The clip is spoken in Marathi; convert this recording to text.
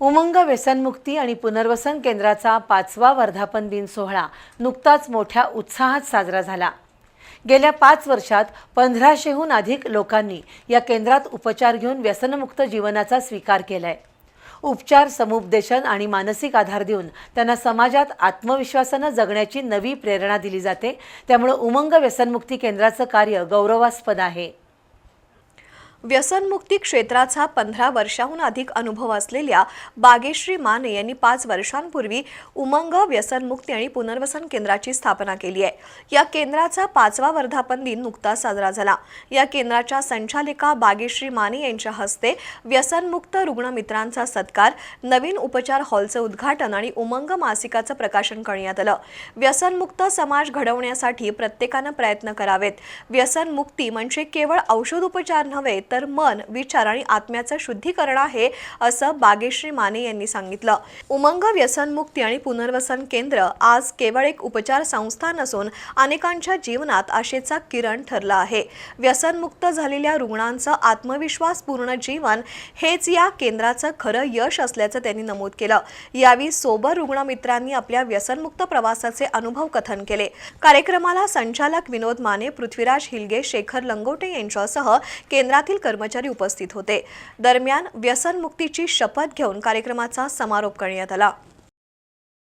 उमंग व्यसनमुक्ती आणि पुनर्वसन केंद्राचा पाचवा वर्धापन दिन सोहळा नुकताच मोठ्या उत्साहात साजरा झाला. गेल्या पाच वर्षात पंधराशेहून अधिक लोकांनी या केंद्रात उपचार घेऊन व्यसनमुक्त जीवनाचा स्वीकार केलाय. उपचार समुपदेशन आणि मानसिक आधार देऊन त्यांना समाजात आत्मविश्वासानं जगण्याची नवी प्रेरणा दिली जाते. त्यामुळे उमंग व्यसनमुक्ती केंद्राचं कार्य गौरवास्पद आहे. व्यसनमुक्ती क्षेत्राचा पंधरा वर्षाहून अधिक अनुभव असलेल्या बागेश्री माने यांनी पाच वर्षांपूर्वी उमंग व्यसनमुक्ती आणि पुनर्वसन केंद्राची स्थापना केली आहे. या केंद्राचा पाचवा वर्धापन दिन नुकताच साजरा झाला. या केंद्राच्या संचालिका बागेश्री माने यांच्या हस्ते व्यसनमुक्त रुग्णमित्रांचा सत्कार नवीन उपचार हॉलचं उद्घाटन आणि उमंग मासिकाचं प्रकाशन करण्यात आलं. व्यसनमुक्त समाज घडवण्यासाठी प्रत्येकानं प्रयत्न करावेत. व्यसनमुक्ती म्हणजे केवळ औषधोपचार नव्हे तर मन विचार आणि आत्म्याचं शुद्धीकरण आहे असं बागेश्री माने यांनी सांगितलं. उमंग व्यसनमुक्ती आणि पुनर्वसन केंद्र आज केवळ एक उपचार संस्था नसून अनेकांच्या जीवनात आशेचा किरण ठरला आहे. व्यसनमुक्त झालेल्या रुग्णांचं आत्मविश्वासपूर्ण जीवन हेच या केंद्राचं खरं यश असल्याचं त्यांनी नमूद केलं. यावेळी सोबर रुग्णमित्रांनी आपल्या व्यसनमुक्त प्रवासाचे अनुभव कथन केले. कार्यक्रमाला संचालक विनोद माने पृथ्वीराज हिलगे शेखर लंगोटे यांच्यासह केंद्रातील कर्मचारी उपस्थित होते. दरम्यान व्यसनमुक्तीची शपथ घेऊन कार्यक्रमाचा समारोप करण्यात आला.